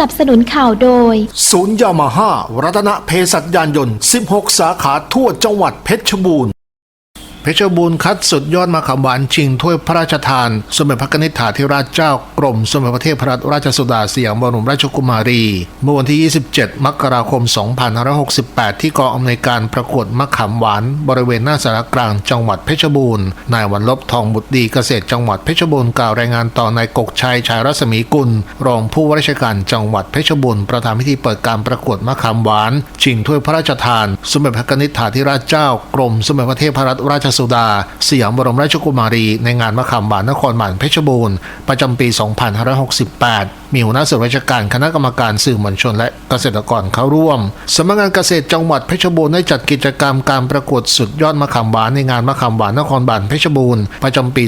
นับสนุนข่าวโดย ศูนย์ยามาฮ่ารัตนเภสัชยานยนต์ 16 สาขาทั่วจังหวัดเพชรบูรณ์เพชรบูรณ์คัดสุดยอดมาขามหวานชิงถ้วยพระราชทาน สมเด็จพระนิธิถาธิราชเจ้า รมสมเด็จพระเทพรัตนราชสุดาสยามบรมราชกุมารี เมื่อวันที่ 27 มกราคม 2568 ที่กองอำนวยการประกวดมะขามหวาน บริเวณหน้าสารกลางจังหวัดเพชรบูรณ์ นายวันลบทองบุตรดีเกษตรจังหวัดเพชรบูรณ์กล่าวรายงานต่อนายกกชัยชายรัศมีกุล รองผู้ว่าราชการจังหวัดเพชรบูรณ์ประธานพิธีเปิดการประกวดมะขามหวานชิงถ้วยพระราชทาน สมเด็จพระนิธิถาธิราชเจ้ากรมสมเด็จพระเทพรัตนราชสุดาสยามบรมราชกุมารี ในงานมะขามหวานนครบาลเพชรบูรณ์ประจำปี2 2568 มีหัวหน้าส่วนราชการคณะกรรมการสื่อมวลชนและเกษตรกรเข้าร่วม สำนักงานเกษตรจังหวัดเพชรบูรณ์ได้จัดกิจกรรมการประกวดสุดยอดมะขามหวานในงานมะขามหวานนครบาลเพชรบูรณ์ประจำปี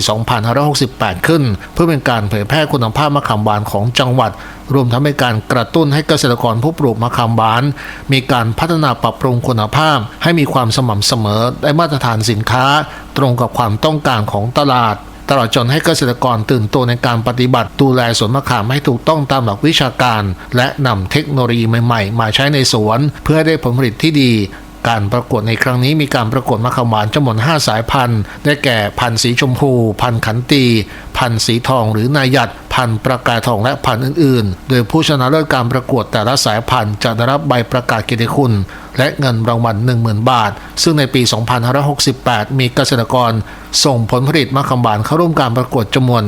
2568 ขึ้น เพื่อเป็นการเผยแพร่คุณภาพมะขามหวานของจังหวัด รวมทั้งเป็นการกระตุ้นให้เกษตรกรผู้ปลูกมะขามหวาน มีการพัฒนาปรับปรุงคุณภาพ ให้มีความสม่ำเสมอได้มาตรฐานสินค้า ตรงกับความต้องการของตลาด ตลอดจนให้เกษตรกรตื่นตัวในการปฏิบัติดูแลสวนมะขามให้ถูกต้องตามหลักวิชาการ และนำเทคโนโลยีใหม่ๆ มาใช้ในสวน เพื่อให้ได้ผลผลิตที่ดีการประกวดในครั้งนี้มีการประกวดมะขามหวานจำนวน 5 สายพันธุ์ ได้แก่พันธุ์สีชมพู พันธุ์ขันตี พันธุ์สีทองหรือนายัด พันธุ์ประกายทองและพันธุ์อื่นๆ โดยผู้ชนะเลิศการประกวดแต่ละสายพันธุ์จะได้รับใบประกาศเกียรติคุณ และเงินรางวัล10,000 บาท ซึ่งในปี 2568 มีเกษตรกร ส่งผลผลิตมะขามหวานเข้าร่วมการประกวดจำนวน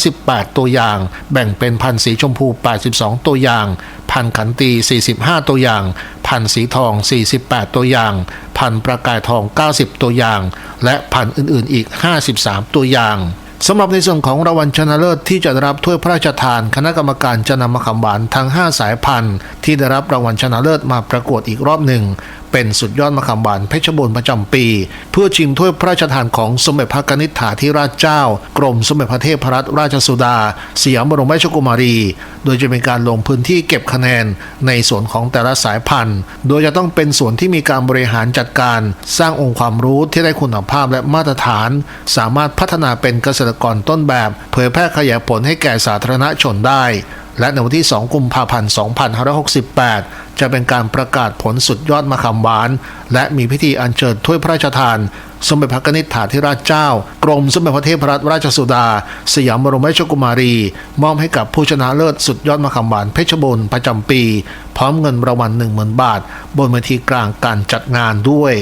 318 ตัวอย่าง แบ่งเป็นพันธุ์สีชมพู 82 ตัวอย่าง พันธุ์ขันตี 45 ตัวอย่าง พันธุ์สีทอง 48 ตัวอย่าง พันธุ์ประกายทอง 90 ตัวอย่าง และพันธุ์อื่นๆ อีก 53 ตัวอย่าง สำหรับในส่วนของรางวัลชนะเลิศที่จะได้รับถ้วยพระราชทาน คณะกรรมการจะนำมะขามหวานทั้ง 5 สายพันธุ์ ที่ได้รับรางวัลชนะเลิศมาประกวดอีกรอบหนึ่ง เป็นสุดยอดมะขามหวานเพชรบูรณ์ประจำปี เพื่อชิงถ้วยพระราชทานของสมเด็จพระนิธิถาธิราชเจ้า กรมสมเด็จพระเทพรัตนราชสุดาสยามบรมราชกุมารี โดยจะเป็นการลงพื้นที่เก็บคะแนนในส่วนของแต่ละสายพันธุ์ โดยจะต้องเป็นส่วนที่มีการบริหารจัดการ สร้างองค์ความรู้ที่ได้คุณภาพและมาตรฐาน สามารถพัฒนาเป็นเกษตรกรต้นแบบ เผยแพร่ขยายผลให้แก่สาธารณชนได้ และในวันที่ 2 กุมภาพันธ์ 2568 จะเป็นการประกาศผลสุดยอดมะขามหวาน และมีพิธีอัญเชิญถ้วยพระราชทาน สมเด็จพระนิธิาธิราชเจ้า กรมสมเด็จพระเทพรัตนราชสุดา สยามบรมราชกุมารี มอบให้กับผู้ชนะเลิศสุดยอดมะขามหวานเพชรบูรณ์ประจำปี พร้อมเงินรางวัล10,000 บาท บนเวทีกลางการจัดงานด้วย